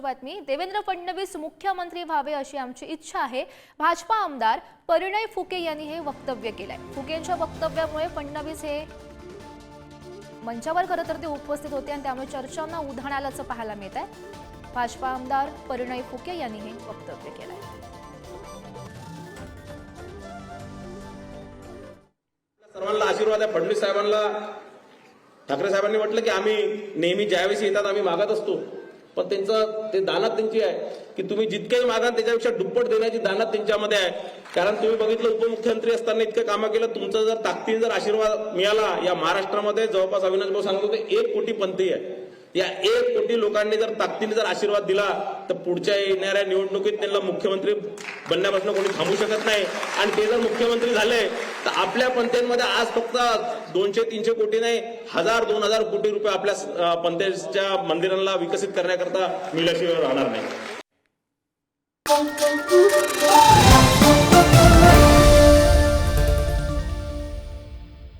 बातमी देवेंद्र फडणवीस मुख्यमंत्री व्हावे अशी आमची इच्छा आहे. भाजपा आमदार परिणय फुके यांनी हे वक्तव्य केलंय. फुकेंच्या वक्तव्यामुळे फडणवीस हे मंचावर खरं तर ते उपस्थित होते आणि त्यामुळे चर्चांना उधाण आल्याचं पाहायला मिळत आहे भाजपा आमदार परिणय फुके यांनी हे वक्तव्य केलंय. सर्वांना आशीर्वाद आहे. फडणवीस साहेबांना ठाकरे साहेबांनी म्हटलं की आम्ही नेहमी ज्यावेळेस येतात आम्ही मागत असतो. पण त्यांचं ते दानात त्यांची आहे की तुम्ही जितकेही मागाल त्याच्यापेक्षा दुप्पट देण्याची दानात त्यांच्यामध्ये आहे. कारण तुम्ही बघितलं उपमुख्यमंत्री असताना इतकं कामं केलं तुमचा जर ताकदीने जर आशीर्वाद मिळाला या महाराष्ट्रामध्ये जवळपास अविनाश भाऊ सांगत होते एक कोटी पंथी आहे. या एक कोटी लोकांनी जर ताकदीने जर आशीर्वाद दिला तर पुढच्या येणाऱ्या निवडणुकीत त्यांना मुख्यमंत्री बनण्यापासून कोणी थांबू शकत नाही. आणि ते जर मुख्यमंत्री झाले तर आपल्या पंथांमध्ये आज फक्त दोनशे तीनशे कोटी नाही हजार दोन हजार कोटी रुपये आपल्या अं, मंदिरांना विकसित करण्याकरता मिळाशिवाय राहणार नाही.